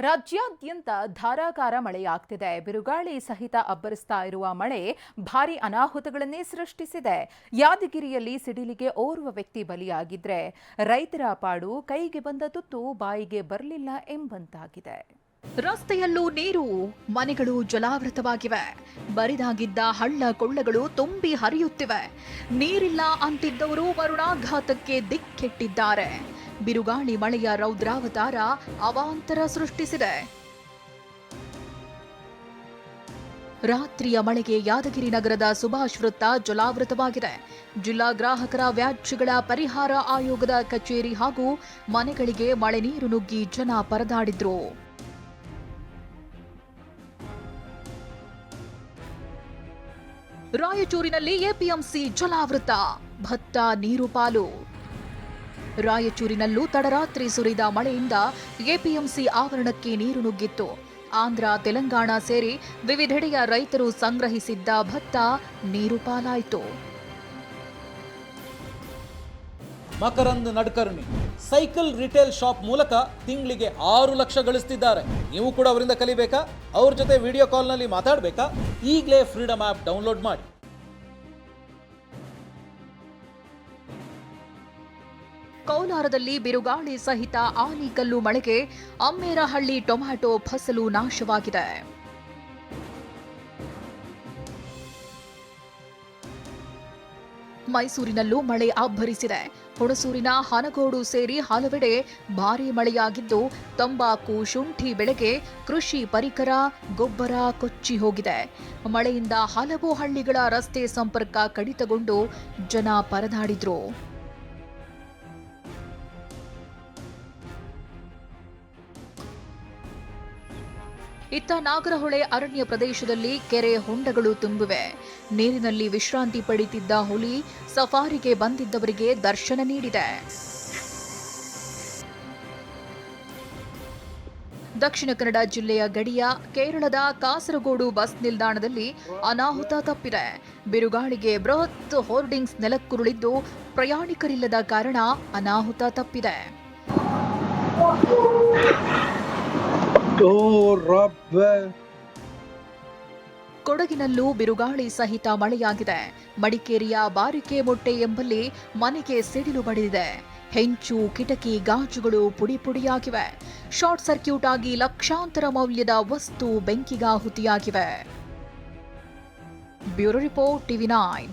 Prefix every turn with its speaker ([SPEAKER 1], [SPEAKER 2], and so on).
[SPEAKER 1] ರಾಜ್ಯಾದ್ಯಂತ ಧಾರಾಕಾರ ಮಳೆಯಾಗ್ತಿದೆ. ಬಿರುಗಾಳಿ ಸಹಿತ ಅಬ್ಬರಿಸ್ತಾ ಇರುವ ಮಳೆ ಭಾರಿ ಅನಾಹುತಗಳನ್ನೇ ಸೃಷ್ಟಿಸಿದೆ. ಯಾದಗಿರಿಯಲ್ಲಿ ಸಿಡಿಲಿಗೆ ಓರ್ವ ವ್ಯಕ್ತಿ ಬಲಿಯಾಗಿದ್ರೆ ರೈತರ ಪಾಡು ಕೈಗೆ ಬಂದ ತುತ್ತು ಬಾಯಿಗೆ ಬರಲಿಲ್ಲ ಎಂಬಂತಾಗಿದೆ. ರಸ್ತೆಯಲ್ಲೂ ನೀರು, ಮನೆಗಳು ಜಲಾವೃತವಾಗಿವೆ. ಬರಿದಾಗಿದ್ದ ಹಳ್ಳ ಕೊಳ್ಳಗಳು ತುಂಬಿ ಹರಿಯುತ್ತಿವೆ. ನೀರಿಲ್ಲ ಅಂತಿದ್ದವರು ವರುಣಾಘಾತಕ್ಕೆ ದಿಕ್ಕೆಟ್ಟಿದ್ದಾರೆ. ಬಿರುಗಾಳಿ ಮಳೆಯ ರೌದ್ರಾವತಾರ ಅವಾಂತರ ಸೃಷ್ಟಿಸಿದೆ. ರಾತ್ರಿಯ ಮಳೆಗೆ ಯಾದಗಿರಿ ನಗರದ ಸುಭಾಷ್ ವೃತ್ತ ಜಲಾವೃತವಾಗಿದೆ. ಜಿಲ್ಲಾ ಗ್ರಾಹಕರ ವ್ಯಾಜ್ಯಗಳ ಪರಿಹಾರ ಆಯೋಗದ ಕಚೇರಿ ಹಾಗೂ ಮನೆಗಳಿಗೆ ಮಳೆ ನೀರು ನುಗ್ಗಿ ಜನ ಪರದಾಡಿದ್ರು. ರಾಯಚೂರಿನಲ್ಲಿ ಎಪಿಎಂಸಿ ಜಲಾವೃತ, ಭತ್ತ, ನೀರು ಪಾಲು. ರಾಯಚೂರಿನಲ್ಲೂ ತಡರಾತ್ರಿ ಸುರಿದ ಮಳೆಯಿಂದ ಎಪಿಎಂಸಿ ಆವರಣಕ್ಕೆ ನೀರು ನುಗ್ಗಿತ್ತು. ಆಂಧ್ರ, ತೆಲಂಗಾಣ ಸೇರಿ ವಿವಿಧೆಡೆಯ ರೈತರು ಸಂಗ್ರಹಿಸಿದ್ದ ಭತ್ತ ನೀರು ಪಾಲಾಯಿತು.
[SPEAKER 2] Makarand Nadkarni cycle retail shop ಮೂಲಕ ತಿಂಗಳಿಗೆ ಆರು ಲಕ್ಷ ಗಳಿಸ್ತಿದ್ದಾರೆ. ನೀವು ಕೂಡ ಅವರಿಂದ ಕಲಿಬೇಕಾ? ಅವ್ರ ಜೊತೆ ವಿಡಿಯೋ ಕಾಲ್ನಲ್ಲಿ ಮಾತಾಡಬೇಕಾ? ಈಗಲೇ ಫ್ರೀಡಮ್ ಆ್ಯಪ್ ಡೌನ್ಲೋಡ್ ಮಾಡಿ.
[SPEAKER 1] ಕೋಲಾರದಲ್ಲಿ ಬಿರುಗಾಳಿ ಸಹಿತ ಆಲಿಕಲ್ಲು ಮಳೆಗೆ ಅಮ್ಮೇರಹಳ್ಳಿ ಟೊಮ್ಯಾಟೊ ಫಸಲು ನಾಶವಾಗಿದೆ. ಮೈಸೂರಿನಲ್ಲೂ ಮಳೆ ಅಬ್ಬರಿಸಿದೆ. ಹುಣಸೂರಿನ ಹನಗೋಡು ಸೇರಿ ಹಲವೆಡೆ ಭಾರೀ ಮಳೆಯಾಗಿದ್ದು, ತಂಬಾಕು, ಶುಂಠಿ ಬೆಳೆಗೆ ಕೃಷಿ ಪರಿಕರ, ಗೊಬ್ಬರ ಕೊಚ್ಚಿ ಹೋಗಿದೆ. ಮಳೆಯಿಂದ ಹಲವು ಹಳ್ಳಿಗಳ ರಸ್ತೆ ಸಂಪರ್ಕ ಕಡಿತಗೊಂಡು ಜನ ಪರದಾಡಿದ್ರು. ಇತ್ತ ನಾಗರಹೊಳೆ ಅರಣ್ಯ ಪ್ರದೇಶದಲ್ಲಿ ಕೆರೆ ಹೊಂಡಗಳು ತುಂಬಿವೆ. ನೀರಿನಲ್ಲಿ ವಿಶ್ರಾಂತಿ ಪಡೆಯುತ್ತಿದ್ದ ಹುಲಿ ಸಫಾರಿಗೆ ಬಂದಿದ್ದವರಿಗೆ ದರ್ಶನ ನೀಡಿದೆ. ದಕ್ಷಿಣ ಕನ್ನಡ ಜಿಲ್ಲೆಯ ಗಡಿಯ ಕೇರಳದ ಕಾಸರಗೋಡು ಬಸ್ ನಿಲ್ದಾಣದಲ್ಲಿ ಅನಾಹುತ ತಪ್ಪಿದೆ. ಬಿರುಗಾಳಿಗೆ ಬೃಹತ್ ಹೋರ್ಡಿಂಗ್ಸ್ ನೆಲಕ್ಕುರುಳಿದ್ದು ಪ್ರಯಾಣಿಕರಿಲ್ಲದ ಕಾರಣ ಅನಾಹುತ ತಪ್ಪಿದೆ. ಕೊಡಗಿನಲ್ಲೂ ಬಿರುಗಾಳಿ ಸಹಿತ ಮಳೆಯಾಗಿದೆ. ಮಡಿಕೇರಿಯ ಬಾರಿಕೆ ಮೊಟ್ಟೆ ಎಂಬಲ್ಲಿ ಮನೆಗೆ ಸಿಡಿಲು ಬಡಿದಿದೆ. ಹೆಂಚು, ಕಿಟಕಿ, ಗಾಜುಗಳು ಪುಡಿ ಪುಡಿಯಾಗಿವೆ. ಶಾರ್ಟ್ ಸರ್ಕ್ಯೂಟ್ ಆಗಿ ಲಕ್ಷಾಂತರ ಮೌಲ್ಯದ ವಸ್ತು ಬೆಂಕಿಗಾಹುತಿಯಾಗಿವೆ ಬ್ಯೂರೋ ರಿಪೋರ್ಟ್ ಟಿವಿ ನೈನ್.